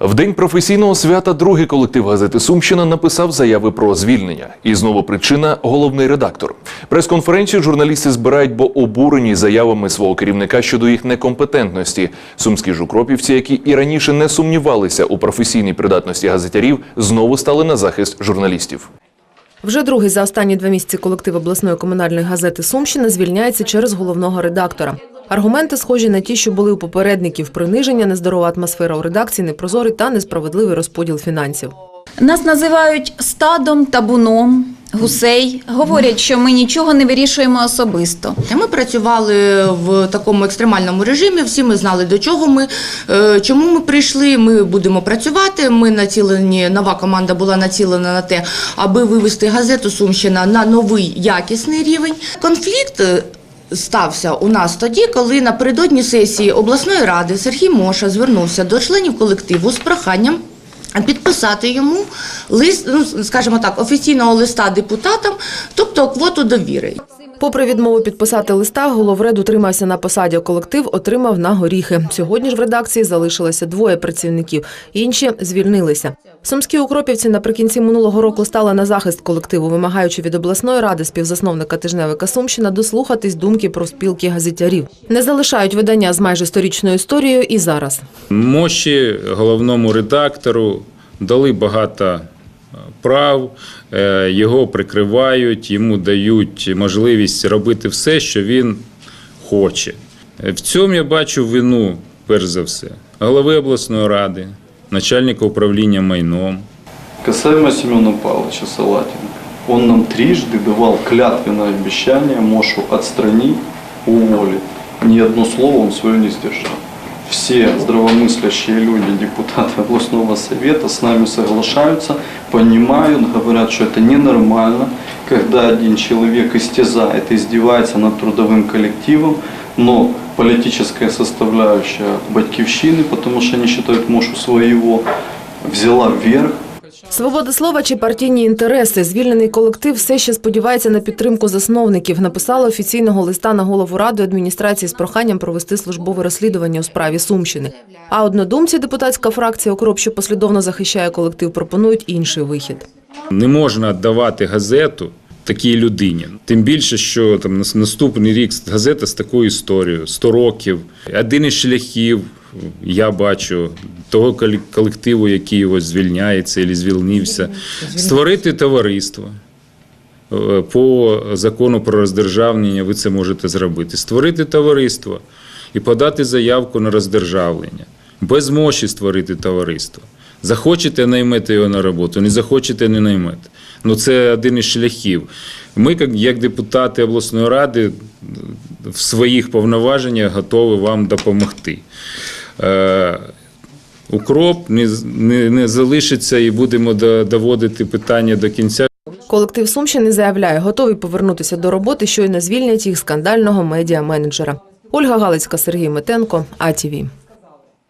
В день професійного свята другий колектив газети Сумщина написав заяви про звільнення. І знову причина головний редактор. Прес-конференцію журналісти збирають, бо обурені заявами свого керівника щодо їх некомпетентності. Сумські жукропівці, які і раніше не сумнівалися у професійній придатності газетярів, знову стали на захист журналістів. Вже другий за останні два місяці колектив обласної комунальної газети Сумщина звільняється через головного редактора. Аргументи схожі на ті, що були у попередників: приниження, нездорова атмосфера у редакції, непрозорий та несправедливий розподіл фінансів. Нас називають стадом, табуном, гусей. Говорять, що ми нічого не вирішуємо особисто. Ми працювали в такому екстремальному режимі. Всі ми знали до чого ми е, чому ми прийшли. Ми будемо працювати. Ми націлені. Нова команда була націлена на те, аби вивести газету Сумщина на новий якісний рівень. Конфлікт. Стався у нас тоді, коли напередодні сесії обласної ради Сергій Моша звернувся до членів колективу з проханням підписати йому лист, ну скажімо так, офіційного листа депутатам, тобто квоту довіри. Попри відмову підписати листа, головред утримався на посаді. Колектив отримав на горіхи. Сьогодні ж в редакції залишилося двоє працівників, інші звільнилися. Сумські укропівці наприкінці минулого року стали на захист колективу, вимагаючи від обласної ради співзасновника тижневика Сумщина дослухатись думки про спілки газетярів. Не залишають видання з майже сторічною історією і зараз. Мощі головному редактору дали багато прав, е, його прикривають, йому дають можливість робити все, що він хоче. В цьому я бачу вину, перш за все, голови обласної ради, начальника управління майном. Касаемо Семена Павловича Салатина. Он нам трижды давал клятвенное обещание Мошу отстранить, уволить. Ни одно слово он свое не сдержал Все здравомыслящие люди, депутаты областного совета с нами соглашаются, понимают, говорят, что это ненормально, когда один человек истязает, издевается над трудовым коллективом, но политическая составляющая батькивщины, потому что они считают Мошу своего, взяла вверх, Свобода слова чи партійні інтереси. Звільнений колектив все ще сподівається на підтримку засновників. Написали офіційного листа на голову ради адміністрації з проханням провести службове розслідування у справі Сумщини. А однодумці депутатська фракція «Укроп», що послідовно захищає колектив, пропонують інший вихід. Не можна давати газету такій людині. Тим більше, що там наступний рік газета з такою історією 100 років. Один із шляхів я бачу того колективу, який його звільняється або звільнився, створити товариство. Е, По закону про роздержавлення ви це можете зробити. Створити товариство і подати заявку на роздержавлення. Без мощі створити товариство. Захочете наймете його на роботу, не захочете не наймете. Ну це один із шляхів. Ми, як- як депутати обласної ради, в своїх повноваженнях готові вам допомогти. Е, Укроп не, не, не залишиться і будемо до- доводити питання до кінця. Колектив Сумщини заявляє, готовий повернутися до роботи, щойно звільнять їх скандального медіа-менеджера. Ольга Галицька, Сергій Метенко, АТВ.